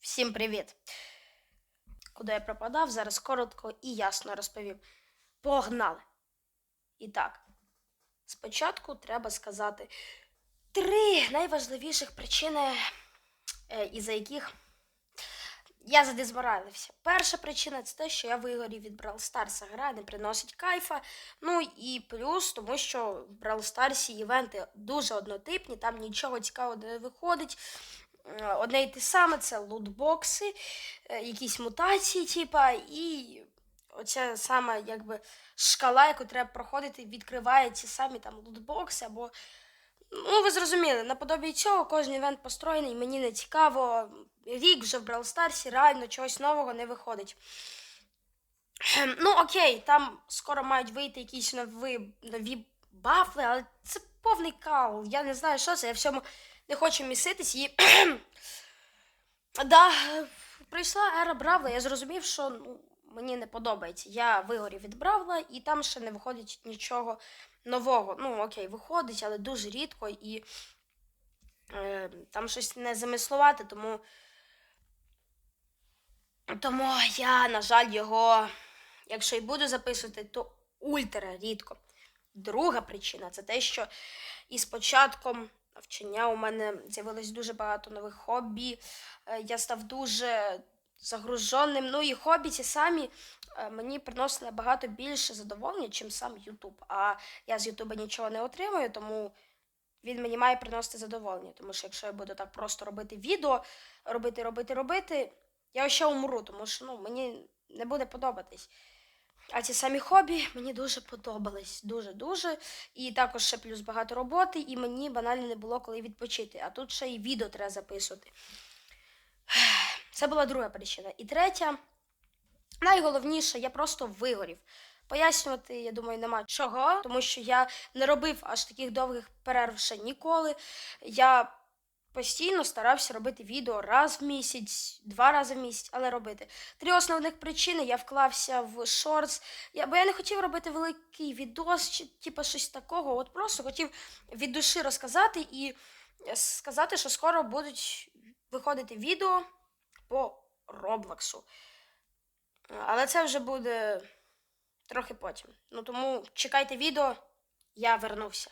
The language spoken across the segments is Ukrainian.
Всім привіт! Куди я пропадав, зараз коротко і ясно розповім. Погнали! І так, спочатку треба сказати три найважливіших причини, е, із-за яких я задезморалився. Перша причина це те, що я вигорів від Brawl Stars. Гра не приносить кайфа. Ну і плюс, тому що в Brawl Stars івенти дуже однотипні, там нічого цікавого не виходить. Одне й те саме це лутбокси, е, якісь мутації, типа, і оця сама якби шкала, яку треба проходити, відкриває ці самі там лутбокси або. Ну, ви зрозуміли, наподобі цього кожен івент построєний, мені не цікаво. Рік вже в Brawl Stars реально чогось нового не виходить. Ну, окей, там скоро мають вийти якісь нові, нові бафли, але це повний кал. Я не знаю, що це, я в цьому не хочу міситись і. да, прийшла ера Бравла, я зрозумів, що ну, мені не подобається. Я вигорів від Бравла, і там ще не виходить нічого нового. Ну, окей, виходить, але дуже рідко і е, там щось не замислувати, тому. Тому я, на жаль, його, якщо і буду записувати, то ультра рідко. Друга причина це те, що із початком навчання у мене з'явилось дуже багато нових хобі. Е, Я став дуже загруженим. Ну і хобі ці самі е, мені приносили набагато більше задоволення, чим сам Ютуб. А я з Ютуба нічого не отримую, тому він мені має приносити задоволення. Тому що якщо я буду так просто робити відео, робити, робити, робити, я ще умру, тому що ну, мені не буде подобатись. А ці самі хобі мені дуже подобались. Дуже-дуже. І також ще плюс багато роботи, і мені банально не було коли відпочити. А тут ще й відео треба записувати. Це була друга причина. І третя, найголовніше, я просто вигорів. Пояснювати, я думаю, нема чого, тому що я не робив аж таких довгих перерв ще ніколи. Я постійно старався робити відео раз в місяць, два рази в місяць, але робити. Три основних причини я вклався в шортс. Я, бо я не хотів робити великий відос чи типу, щось такого. От просто хотів від душі розказати і сказати, що скоро будуть виходити відео по Роблоксу. Але це вже буде трохи потім. Ну тому чекайте відео, я вернувся.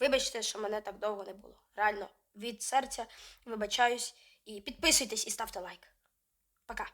Вибачте, що мене так довго не було. Реально, від серця вибачаюсь. І підписуйтесь і ставте лайк. Пока.